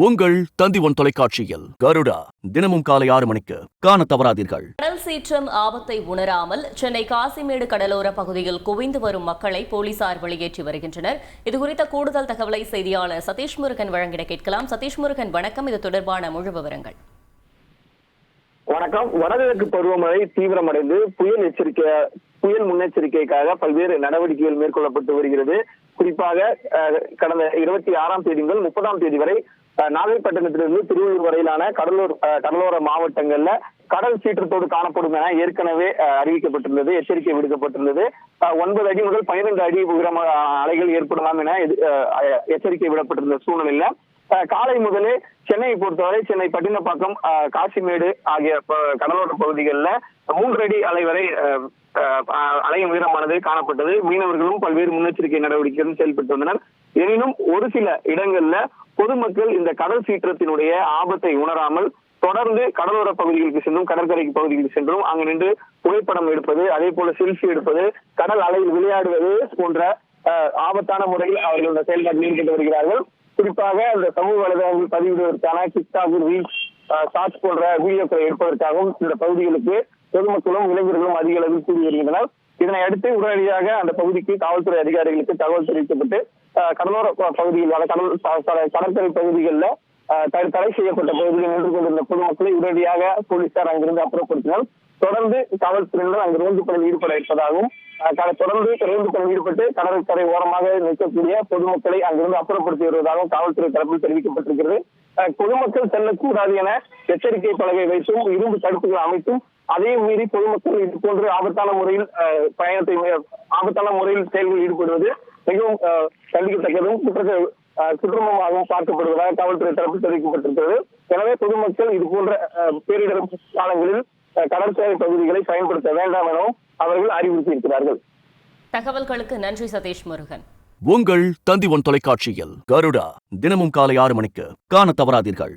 உங்கள் தந்தி ஒன் தொலைக்காட்சியில் கருடா. தினமும் காலை ஆறு மணிக்கு காண தவறாதீர்கள். கடல் சீற்றம் ஆபத்தை உணராமல் சென்னை காசிமேடு கடலோர பகுதியில் குவிந்து வரும் மக்களை போலீசார் வெளியேற்றி வருகின்றனர். இதுகுறித்த கூடுதல் தகவலை செய்தியாளர் சதீஷ் முருகன் வழங்கிட கேட்கலாம். சதீஷ் முருகன் வணக்கம். இது தொடர்பான முழு விவரங்கள். வணக்கம். வடகிழக்கு பருவமழை தீவிரமடைந்து புயல் எச்சரிக்கை புயல் முன்னெச்சரிக்கைக்காக பல்வேறு நடவடிக்கைகள் மேற்கொள்ளப்பட்டு வருகிறது. குறிப்பாக கடந்த இருபத்தி ஆறாம் தேதி முதல் முப்பதாம் தேதி வரை நாகைப்பட்டினத்திலிருந்து திருவள்ளூர் வரையிலான கடலூர் கடலோர மாவட்டங்கள்ல கடல் சீற்றத்தோடு காணப்படும் என ஏற்கனவே அறிவிக்கப்பட்டிருந்தது எச்சரிக்கை விடுக்கப்பட்டிருந்தது. ஒன்பது அடி முதல் பன்னிரண்டு அடி உயரம் அலைகள் ஏற்படலாம் என எச்சரிக்கை விடப்பட்டிருந்த சூழ்நிலையில காலை முதலே சென்னையை பொறுத்தவரை சென்னை பட்டினப்பாக்கம் காசிமேடு ஆகிய கடலோர பகுதிகளில் மூன்று அடி அலை வரை அஹ், உயரமானது காணப்பட்டது. மீனவர்களும் பல்வேறு முன்னெச்சரிக்கை நடவடிக்கைகளும் செயல்பட்டு வந்தனர். எனினும் ஒரு சில இடங்கள்ல பொதுமக்கள் இந்த கடல் சீற்றத்தினுடைய ஆபத்தை உணராமல் தொடர்ந்து கடலோர பகுதிகளுக்கு சென்றும் கடற்கரை பகுதிகளுக்கு சென்றும் அங்கு நின்று புகைப்படம் எடுப்பது அதே போல செல்ஃபி எடுப்பது கடல் அலையில் விளையாடுவது போன்ற ஆபத்தான முறையில் அவர்கள் இந்த செயல்பாட்டில் ஈடுபட்டு வருகிறார்கள். குறிப்பாக அந்த சமூக வலைதளங்கள் பதிவிடுவதற்கான டிக்டாக் ரீல்ஸ் ஷார்ட்ஸ் போன்ற வீடியோக்களை எடுப்பதற்காகவும் இந்த பகுதிகளுக்கு பொதுமக்களும் இளைஞர்களும் அதிக அளவில் கூடி வருகின்றனர். இதனை அடுத்து உடனடியாக அந்த பகுதிக்கு காவல்துறை அதிகாரிகளுக்கு தகவல் தெரிவிக்கப்பட்டு கடலோர பகுதியில் கடல் கடற்கரை பகுதிகளில் தடை செய்யப்பட்ட பகுதியில் நின்று கொண்டிருந்த பொதுமக்களை உடனடியாக போலீசார் அங்கிருந்து அப்புறப்படுத்தினால் தொடர்ந்து காவல்துறையினர் அங்கு ரோந்து பணியில் ஈடுபட இருப்பதாகவும் தொடர்ந்து ரோந்து பணியில் ஈடுபட்டு கடற்கரை ஓரமாக நிற்கக்கூடிய பொதுமக்களை அங்கிருந்து அப்புறப்படுத்தி வருவதாகவும் காவல்துறை தரப்பில் தெரிவிக்கப்பட்டிருக்கிறது. பொதுமக்கள் செல்லக்கூடாது என எச்சரிக்கை பலகை வைத்தும் இரும்பு தடுப்புகள் அமைத்தும் அதையும் மீறி பொதுமக்கள் இது போன்று ஆபத்தான முறையில் அஹ், பயணத்தை ஆபத்தான முறையில் செயல்களில் ஈடுபடுவது மிகவும் அஹ், கண்டிக்கத்தக்கதும் குற்ற குற்றமாகவும் பார்க்கப்படுவதாக காவல்துறை தரப்பில் தெரிவிக்கப்பட்டிருக்கிறது. எனவே பொதுமக்கள் இது போன்ற பேரிடர் காலங்களில் கடற்கரை பகுதிகளை பயன்படுத்த வேண்டாம் எனவும் அவர்கள் அறிவுறுத்தியிருக்கிறார்கள். தகவல்களுக்கு நன்றி சதீஷ் முருகன். உங்கள் தந்தி ஒன் தொலைக்காட்சியில் கருடா தினமும் காலை ஆறு மணிக்கு காண தவறாதீர்கள்.